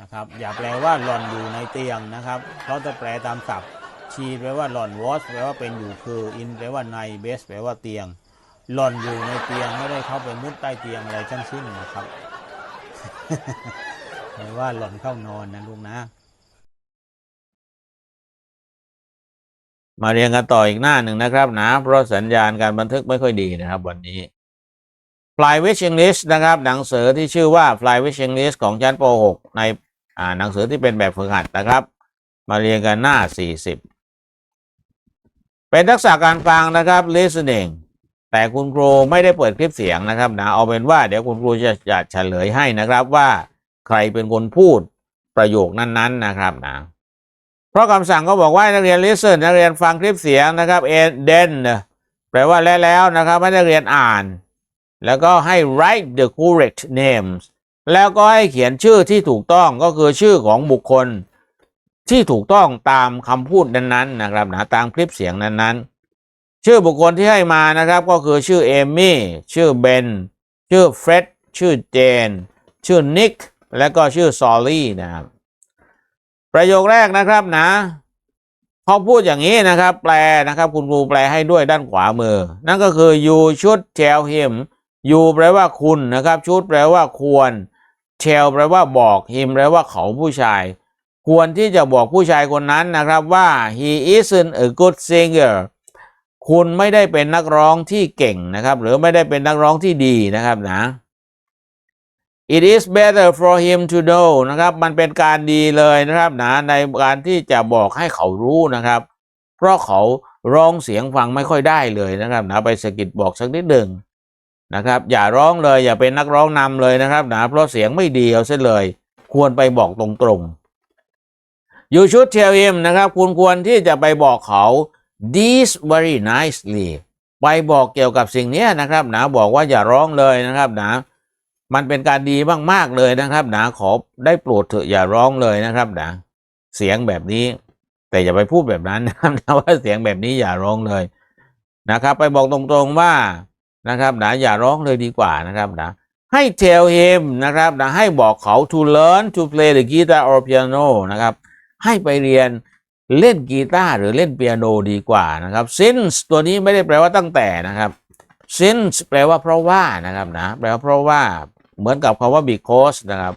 นะครับ อย่าแปลว่าหล่อนอยู่ในเตียงนะครับ เพราะจะแปลตามศัพท์ ชีแปลว่าหล่อน was แปลว่าเป็นอยู่คือ in แปลว่าใน base แปลว่าเตียง หล่อนอยู่ในเตียงไม่ได้เข้าไปมุดใต้เตียงอะไรทั้งสิ้นนะครับแปลว่าหล่อนเข้านอนนะลูกนะ มาเรียนกันต่ออีกหน้าหนึ่งนะครับนะ เพราะสัญญาณการบันทึกไม่ค่อยดีนะครับ วันนี้ Fly with English นะครับ หนังสือที่ชื่อว่า Fly with English ของชั้นป .6 ใน อ่าหนังสือที่เป็นแบบฝึกหัดนะครับ มาเรียนกันหน้า 40 เป็นทักษะการฟังนะครับ listening แต่คุณครูไม่ได้เปิดคลิปเสียงนะครับนะเอาเป็นว่าเดี๋ยวคุณครูจะจะเฉลยให้นะครับว่าใครเป็นคนพูดประโยคนั้นๆนะครับนะเพราะคำสั่งก็บอกว่านักเรียน listen นักเรียนฟังคลิปเสียงนะครับ and then แปลว่าและแล้วนะครับให้นักเรียนอ่าน แล้วก็ให้ write the correct names แล้วก็ให้เขียนชื่อที่ถูกต้องก็คือชื่อของบุคคลที่ถูกต้องตามคำพูดนั้นๆนะครับนะตามคลิปเสียงนั้นๆ ชื่อบุคคลที่ให้มานะครับก็คือชื่อเอมี่ชื่อเบนชื่อเฟร็ดชื่อเจน ชื่อนิกและก็ชื่อซอลลี่นะครับประโยคแรกนะครับนะเขาพูดอย่างนี้นะครับ แปลนะครับ คุณครูแปลให้ด้วยด้านขวามือ นั่นก็คือ you should tell him you แปลว่าคุณนะครับ should แปลว่าควร tell แปลว่าบอก him แปลว่าเขาผู้ชาย ควรที่จะบอกผู้ชายคนนั้นนะครับว่า he isn't a good singer คุณไม่ได้เป็นนักร้องที่เก่งนะครับ หรือไม่ได้เป็นนักร้องที่ดีนะครับนะ It is better for him to know นะครับ มันเป็นการดีเลยนะครับนะในการที่จะบอกให้เขารู้นะครับ เพราะเขาร้องเสียงฟังไม่ค่อยได้เลยนะครับนะไปสะกิดบอกสักนิดหนึ่ง นะครับ อย่าร้องเลยอย่าเป็นนักร้องนำเลยนะครับนะเพราะเสียงไม่ดีเอาเสียเลย ควรไปบอกตรงๆ You should tell him นะครับ คุณควรที่จะไปบอกเขา this very nicely ไปบอกเกี่ยวกับสิ่งนี้นะครับนะบอกว่าอย่าร้องเลยนะครับนะมันเป็นการดีมากๆเลยนะครับนะขอได้โปรดเถอะอย่าร้องเลยนะครับนะเสียงแบบนี้ แต่อย่าไปพูดแบบนั้นนะครับนะว่าเสียงแบบนี้อย่าร้องเลยนะครับ ไปบอกตรงๆว่า นะครับนะอย่าร้องเลยดีกว่านะครับนะให้ tell him นะครับนะให้บอกเขา to learn to play the guitar or piano นะครับ ให้ไปเรียนเล่นกีตาร์หรือเล่นเปียโนดีกว่านะครับ since ตัวนี้ไม่ได้แปลว่าตั้งแต่นะครับ since แปลว่าเพราะว่านะครับนะแปลว่าเพราะว่าเหมือนกับคำว่า because นะครับ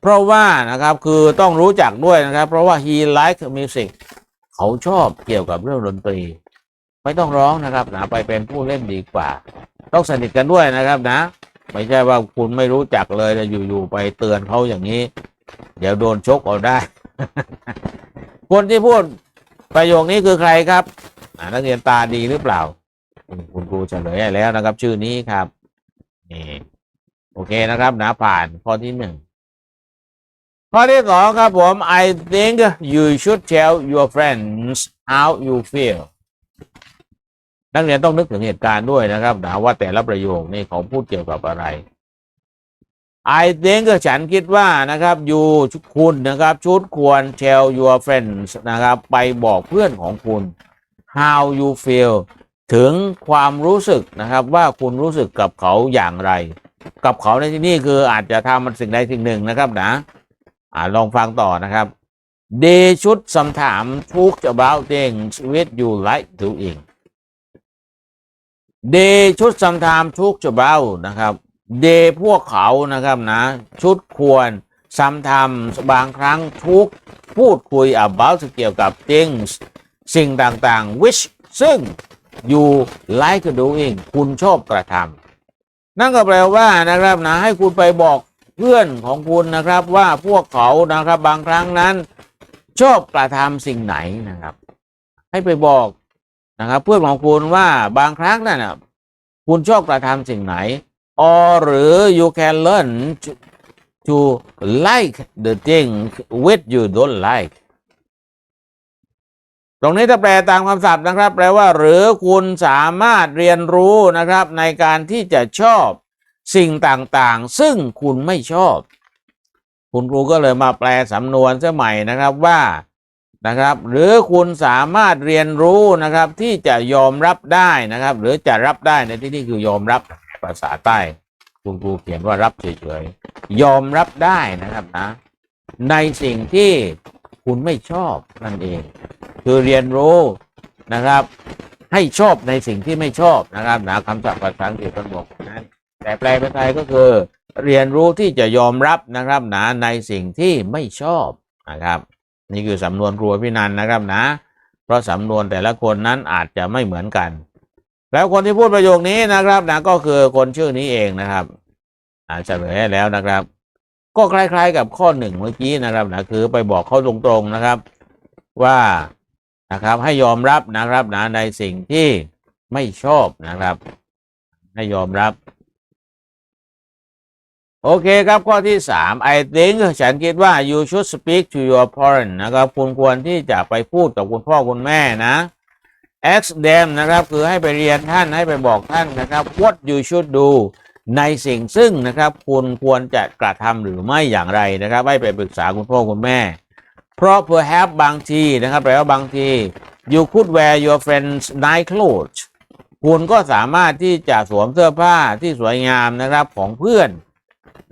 เพราะว่านะครับคือต้องรู้จักด้วยนะครับ เพราะว่า he like music เขาชอบเกี่ยวกับเรื่องดนตรี ไม่ต้องร้องนะครับนะไปเป็นผู้เล่นดีกว่า ต้องสนิทกันด้วยนะครับนะ ไม่ใช่ว่าคุณไม่รู้จักเลยแล้วอยู่ๆไปเตือนเขาอย่างนี้ เดี๋ยวโดนชกเอาได้ คนที่พูดประโยคนี้คือใครครับนักเรียนตาดีหรือเปล่า คุณครูเฉลยให้แล้วนะครับ ชื่อนี้ครับนี่โอเคนะครับนะผ่านข้อที่หนึ่งข้อที่สองครับผม I think you should tell your friends how you feel นักเรียนต้องนึกถึงเหตุการณ์ด้วยนะครับนะว่าแต่ละประโยคนี่เขาพูดเกี่ยวกับอะไร I think ฉันคิดว่านะครับ you คุณนะครับ ชุดควร tell your friends นะครับ ไปบอกเพื่อนของคุณ how you feel ถึงความรู้สึกนะครับว่าคุณรู้สึกกับเขาอย่างไร กับเขาในที่นี้คืออาจจะทำมันสิ่งใดสิ่งหนึ่งนะครับนะอ่าลองฟังต่อนะครับ they should sometimes talk about things with you like doing they should sometimes talk about นะครับ they พวกเขานะครับนะ ชุดควร sometimes บางครั้งทุกพูดคุย about เกี่ยวกับ things สิ่งต่างๆ which ซึ่ง you like doing คุณชอบกระทำนั่นก็แปลว่านะครับนะให้คุณไปบอกเพื่อนของคุณนะครับว่าพวกเขานะครับบางครั้งนั้น ชอบกระทำสิ่งไหนนะครับ ให้ไปบอก นะครับ เพื่อนของคุณว่าบางครั้งนั่นนะคุณชอบกระทำสิ่งไหน or หรือ you can learn to, to like the thing which you don't like ตรงนี้ถ้าแปลตามคำศัพท์นะครับ แปลว่า หรือคุณสามารถเรียนรู้นะครับ ในการที่จะชอบสิ่งต่างๆ ซึ่งคุณไม่ชอบ คุณครูก็เลยมาแปลสำนวนเสียใหม่นะครับว่า นะครับ หรือคุณสามารถเรียนรู้นะครับที่จะยอมรับได้นะครับ หรือจะรับได้ในที่นี้คือยอมรับภาษาใต้ คุณครูเขียนว่ารับเฉยๆยอมรับได้นะครับนะ ในสิ่งที่คุณไม่ชอบนั่นเอง คือเรียนรู้นะครับ ให้ชอบในสิ่งที่ไม่ชอบนะครับนะคำศัพท์ภาษาอังกฤษมันบอกนั้นแต่แปลเป็นไทยก็คือ เรียนรู้ที่จะยอมรับนะครับนะในสิ่งที่ไม่ชอบนะครับ นี่คือสำนวนครัวพี่นันนะครับนะ เพราะสำนวนแต่ละคนนั้นอาจจะไม่เหมือนกัน แล้วคนที่พูดประโยคนี้นะครับนะก็คือคนชื่อนี้เองนะครับอ่าเฉลยให้แล้วนะครับ ก็คล้าย ๆ กับข้อหนึ่งเมื่อกี้นะครับนะคือไปบอกเขาตรงๆนะครับ ว่านะครับให้ยอมรับนะครับนะในสิ่งที่ไม่ชอบนะครับ ให้ยอมรับ โอเคครับข้อที่สาม I think ฉันคิดว่า you should speak to your parent นะครับ คุณควรที่จะไปพูดกับคุณพ่อคุณแม่นะ ask them นะครับ คือให้ไปเรียนท่านให้ไปบอกท่านนะครับ what you should do ในสิ่งซึ่งนะครับ คุณควรจะกระทำหรือไม่อย่างไรนะครับ ให้ไปปรึกษาคุณพ่อคุณแม่ เพราะ perhaps บางทีนะครับแปลว่าบางที you could wear your friend's night clothes คุณก็สามารถที่จะสวมเสื้อผ้าที่สวยงามนะครับของเพื่อน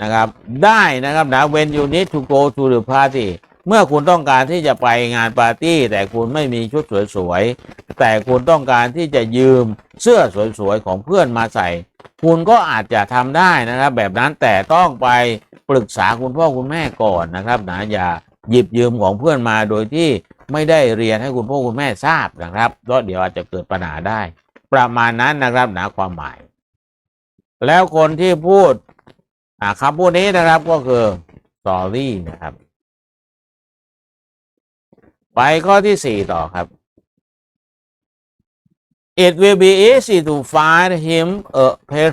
นะครับ ได้นะครับนะ when you need to go to the party เมื่อคุณต้องการที่จะไปงานปาร์ตี้ แต่คุณไม่มีชุดสวยๆ แต่คุณต้องการที่จะยืมเสื้อสวยๆ ของเพื่อนมาใส่ คุณก็อาจจะทำได้นะครับ แบบนั้นแต่ต้องไปปรึกษาคุณพ่อคุณแม่ก่อนนะครับนะอย่าหยิบยืมของเพื่อนมาโดยที่ไม่ได้เรียนให้คุณพ่อคุณแม่ทราบนะครับเพราะเดี๋ยวอาจจะเกิดปัญหาได้ ประมาณนั้นนะครับนะความหมาย แล้วคนที่พูด อ่าคำพูดนี้นะครับก็คือ sorry นะครับ ไปข้อที่สี่ต่อครับ It will be easy to find him a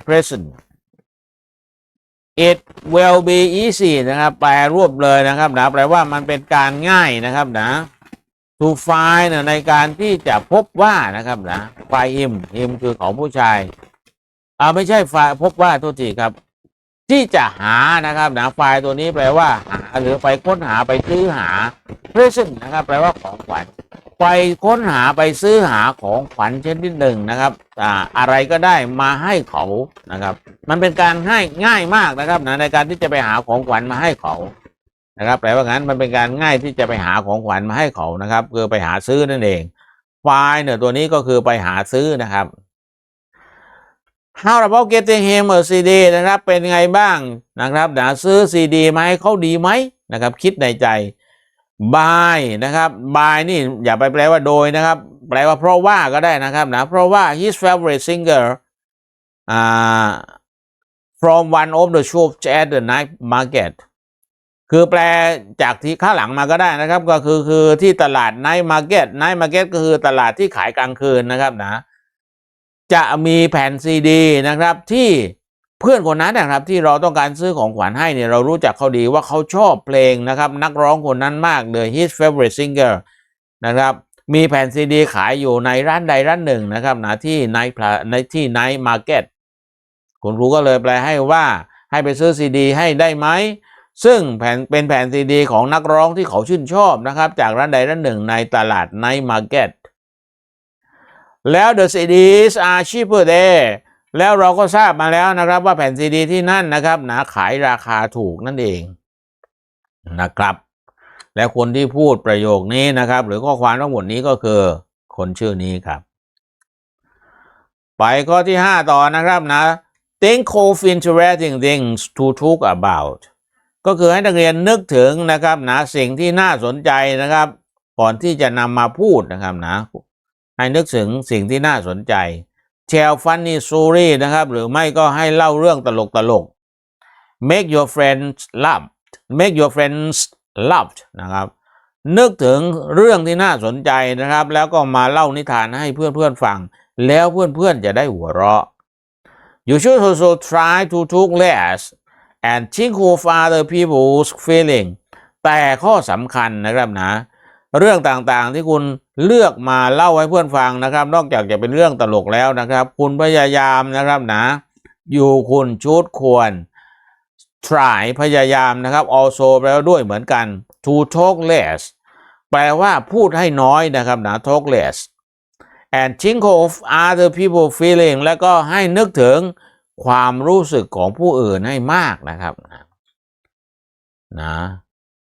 present It will be easy นะครับ แปลรวบเลยนะครับนะแปลว่ามันเป็นการง่ายนะครับนะ to find เนี่ยในการที่จะพบว่านะครับนะ find him him คือของผู้ชายอ่าไม่ใช่ find พบว่าโทษทีครับ ที่จะหานะครับนะไฟล์ตัวนี้แปลว่าหาหรือไปค้นหาไปซื้อหา present นะครับแปลว่าของขวัญไปค้นหาไปซื้อหาของขวัญชนิดหนึ่งนะครับอ่าอะไรก็ได้มาให้เขานะครับ มันเป็นการง่ายง่ายมากนะครับนะในการที่จะไปหาของขวัญมาให้เขานะครับแปลว่างั้นมันเป็นการง่ายที่จะไปหาของขวัญมาให้เขานะครับคือไปหาซื้อนั่นเองไฟล์เนี่ยตัวนี้ก็คือไปหาซื้อนะครับ How about getting him a CD นะครับ เป็นไงบ้างนะครับนะซื้อ CD มาให้เขาดีไหมนะครับ คิดในใจ buy นะครับ buy นี่อย่าไปแปลว่าโดยนะครับ แปลว่าเพราะว่าก็ได้นะครับนะเพราะว่า his favorite singer อ่า from one of the shops at the night market คือแปลจากที่ข้างหลังมาก็ได้นะครับ ก็คือคือที่ตลาด night market night market ก็คือตลาดที่ขายกลางคืนนะครับนะ จะมีแผ่นซีดีนะครับที่เพื่อนคนนั้นนะครับที่เราต้องการซื้อของขวัญให้เนี่ยเรารู้จักเขาดีว่าเขาชอบเพลงนะครับนักร้องคนนั้นมากเลย his favorite singer นะครับมีแผ่นซีดีขายอยู่ในร้านใดร้านหนึ่งนะครับนะที่ในท์ในที่ไนท์มาร์เก็ตคุณครูก็เลยแปลให้ว่าให้ไปซื้อซีดีให้ได้ไหมซึ่งแผ่นเป็นแผ่นซีดีของนักร้องที่เขาชื่นชอบนะครับจากร้านใดร้านหนึ่งในตลาดไนท์มาร์เก็ต แล้ว the CDs are cheaper there แล้วเราก็ทราบมาแล้วนะครับ ว่าแผ่นซีดีที่นั่นนะครับหนะขายราคาถูกนั่นเองนะครับ และคนที่พูดประโยคนี้นะครับ หรือข้อความทั้งหมดนี้ก็คือ คนชื่อนี้ครับ ไปข้อที่ 5 ต่อนะครับนะ think of interesting things to talk about ก็คือให้นักเรียนนึกถึงนะครับนะสิ่งที่น่าสนใจนะครับ ก่อนที่จะนำมาพูดนะครับนะ ให้นึกถึงสิ่งที่น่าสนใจ tell funny story นะครับ หรือไม่ก็ให้เล่าเรื่องตลกตลก make your friends laugh make your friends laugh นะครับ นึกถึงเรื่องที่น่าสนใจนะครับ แล้วก็มาเล่านิทานให้เพื่อนๆฟัง แล้วเพื่อนๆจะได้หัวเราะ you should also try to talk less and think of other people's feeling แต่ข้อสำคัญนะครับนะ เรื่องต่างๆที่คุณเลือกมาเล่าให้เพื่อนฟังนะครับ นอกจากจะเป็นเรื่องตลกแล้วนะครับ คุณพยายามนะครับนะอยู่คุณชุดควร try พยายามนะครับ also แปลว่าด้วยเหมือนกัน to talk less แปลว่าพูดให้น้อยนะครับนะ talk less and think of other people feeling แล้วก็ให้นึกถึงความรู้สึกของผู้อื่นให้มากนะครับนะนะ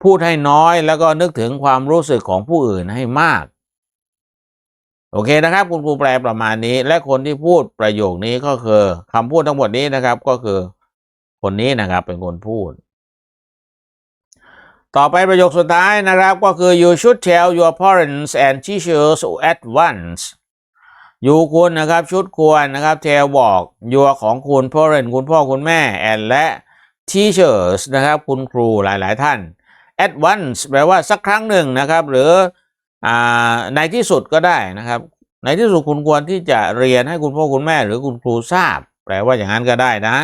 พูดให้น้อยแล้วก็นึกถึงความรู้สึกของผู้อื่นให้มาก โอเคนะครับ คุณครูแปลประมาณนี้ และคนที่พูดประโยคนี้ก็คือคำพูดทั้งหมดนี้นะครับ ก็คือคนนี้นะครับเป็นคนพูด ต่อไปประโยคสุดท้ายนะครับ ก็คือ you should tell your parents and teachers at once อยู่คุณนะครับชุดควรนะครับ tell บอก your ของคุณ parent คุณพ่อคุณแม่ and และ teachers นะครับ คุณครูหลาย ๆ ท่าน at once แปลว่าสักครั้งหนึ่งนะครับ หรืออในที่สุดก็ได้นะครับ ในที่สุดคุณควรที่จะเรียนให้คุณพ่อคุณแม่หรือคุณครูทราบ แปลว่าอย่างนั้นก็ได้นะ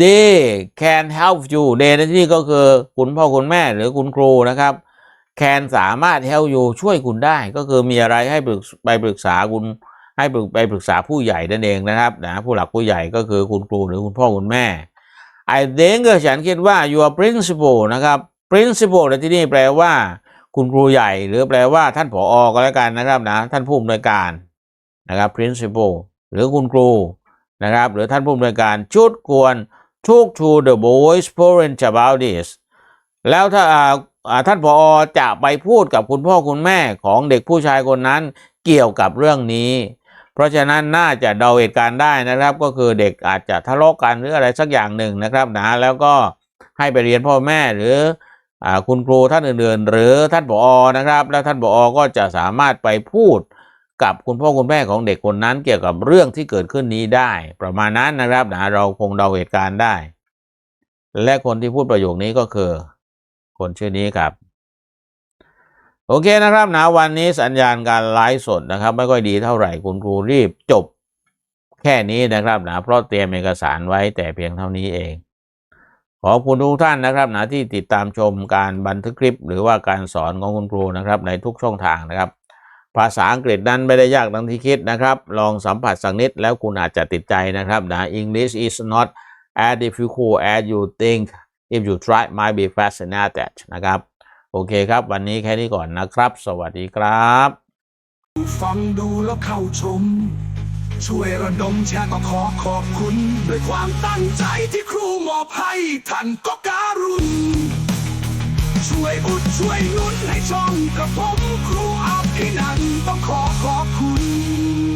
they can help you they ในที่นี้ก็คือคุณพ่อคุณแม่หรือคุณครูนะครับ can สามารถ help you ช่วยคุณได้ก็คือมีอะไรให้ปรึกไปปรึกษาคุณให้ไปปรึกษาผู้ใหญ่นั่นเองนะครับนะผู้หลักผู้ใหญ่ก็คือคุณครูหรือคุณพ่อคุณแม่ I think ฉันคิดว่า your principal นะครับ principal ในที่นี่แปลว่า คุณครูใหญ่ หรือแปลว่าท่านผออก็แล้วกันนะครับนะท่านผู้อำนวยการนะครับ principal หรือคุณครูนะครับ หรือท่านผู้อำนวยการชุดควร talk to the boys parents about this แล้วถ้าท่านผอจะไปพูดกับคุณพ่อคุณแม่ของเด็กผู้ชายคนนั้นเกี่ยวกับเรื่องนี้ เพราะฉะนั้นน่าจะเดาเหตุการณ์ได้นะครับ ก็คือเด็กอาจจะทะเลาะกันหรืออะไรสักอย่างหนึ่งนะครับนะแล้วก็ให้ไปเรียนพ่อแม่หรือ คุณครูท่านอื่นๆ หรือท่านผอนะครับ แล้วท่านผอก็จะสามารถไปพูดกับคุณพ่อคุณแม่ของเด็กคนนั้นเกี่ยวกับเรื่องที่เกิดขึ้นนี้ได้ ประมาณนั้นนะครับนะเราคงเดาเหตุการณ์ได้ และคนที่พูดประโยคนี้ก็คือ คนชื่อนี้ครับโอเคนะครับนะวันนี้สัญญาณการไลฟ์สดนะครับ ไม่ค่อยดีเท่าไหร่คุณครูรีบจบแค่นี้นะครับนะเพราะเตรียมเอกสารไว้แต่เพียงเท่านี้เอง ขอบคุณทุกท่านนะครับนะที่ติดตามชมการบันทึกคลิป หรือว่าการสอนของคุณครูนะครับในทุกช่องทางนะครับ ภาษาอังกฤษนั้นไม่ได้ยากดังที่คิดนะครับ ลองสัมผัสสักนิดแล้วคุณอาจจะติดใจนะครับนะ English is not as difficult as you think if you try might be fascinated นะครับ โอเคครับ วันนี้แค่นี้ก่อนนะครับ สวัสดีครับ ฟังดูแล้วเข้าชม ช่วยระดมแชร์ก็ขอขอบคุณ ด้วยความตั้งใจที่ครู มอบให้ท่านก็การุณ ช่วยอุดช่วยนุนให้ช่องกับผมครูอาภินันต้องขอขอบคุณ